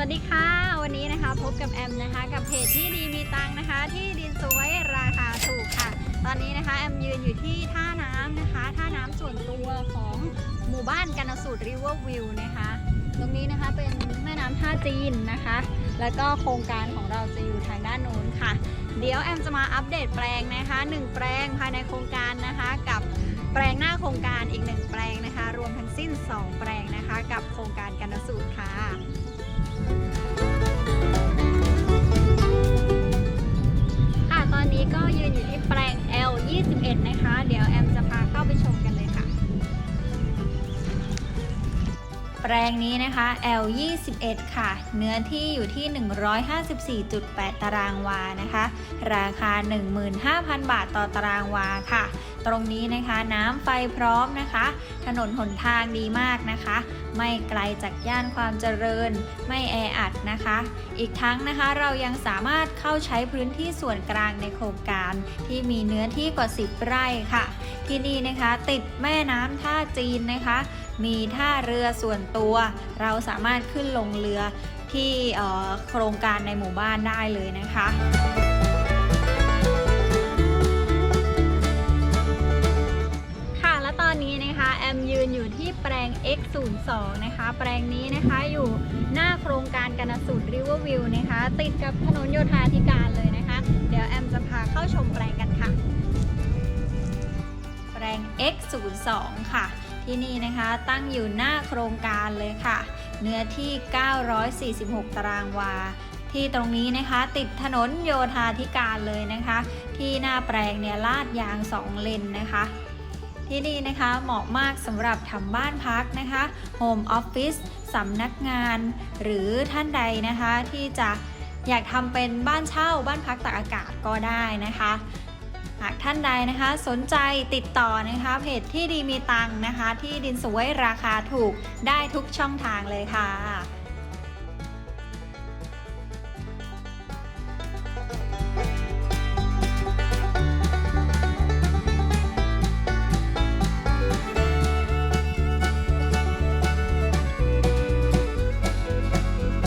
วัสดีค่ะ วันนี้นะคะพบกับแอมนะคะ กับเพจที่ดีมีตังนะคะ ที่ดินสวยราคาถูกค่ะ ตอนนี้นะคะแอมยืนอยู่ที่ท่าน้ำนะคะ ท่าน้ำส่วนตัวของหมู่บ้านกันสูตรริเวอร์วิวนะคะ ตรงนี้นะคะเป็นแม่น้ำท่าจีนนะคะ แล้วก็โครงการของเราจะอยู่ทางด้านโน้นค่ะ เดี๋ยวแอมจะมาอัปเดตแปลงนะคะหนึ่งแปลงภายในโครงการนะคะกับแปลงหน้าโครงการอีกหนึ่งแปลงนะคะ รวมทั้งสิ้น 2 แปลงนะคะ กับโครงการกันสูตรค่ะ แปลงนี้นะคะ L 21 ค่ะ เนื้อที่อยู่ที่ 154.8 ตารางวานะคะ ราคา 15,000 บาทต่อตารางวาค่ะ ตรงนี้นะคะน้ำไฟพร้อมนะคะ ถนนหนทางดีมากนะคะ ไม่ไกลจากย่านความเจริญ ไม่แออัดนะคะ อีกทั้งนะคะเรายังสามารถเข้าใช้พื้นที่ส่วนกลางในโครงการ ที่มีเนื้อที่กว่า 10 ไร่ค่ะ ที่นี่นะคะติดแม่น้ำท่าจีนนะคะ มีท่าเรือส่วนตัว เราสามารถขึ้นลงเรือที่โครงการในหมู่บ้านได้เลยนะคะค่ะและตอนนี้นะคะแอมยืนอยู่ที่แปลง X02 นะคะ แปลงนี้นะคะอยู่หน้าโครงการกันสูตรริเวอร์วิวนะคะ ติดกับถนนโยธาธิการเลยนะคะ เดี๋ยวแอมจะพาเข้าชมแปลงกันค่ะ แปลง X02 ค่ะ ที่นี่นะคะตั้งอยู่หน้าโครงการเลยค่ะ เนื้อที่ 946 ตารางวา ที่ตรงนี้นะคะติดถนนโยธาธิการเลยนะคะ ที่หน้าแปลงเนี่ยลาดยาง 2 เลนนะคะที่นี่นะคะเหมาะมากสำหรับทำบ้านพักนะคะโฮมออฟฟิศสำนักงาน หรือท่านใดนะคะที่จะอยากทำเป็นบ้านเช่าบ้านพักตากอากาศก็ได้นะคะากท่านใดนะคะ สนใจติดต่อนะคะเพจที่ดีมีตังค์นะคะ ที่ดินสวยราคาถูกได้ทุกช่องทางเลยค่ะ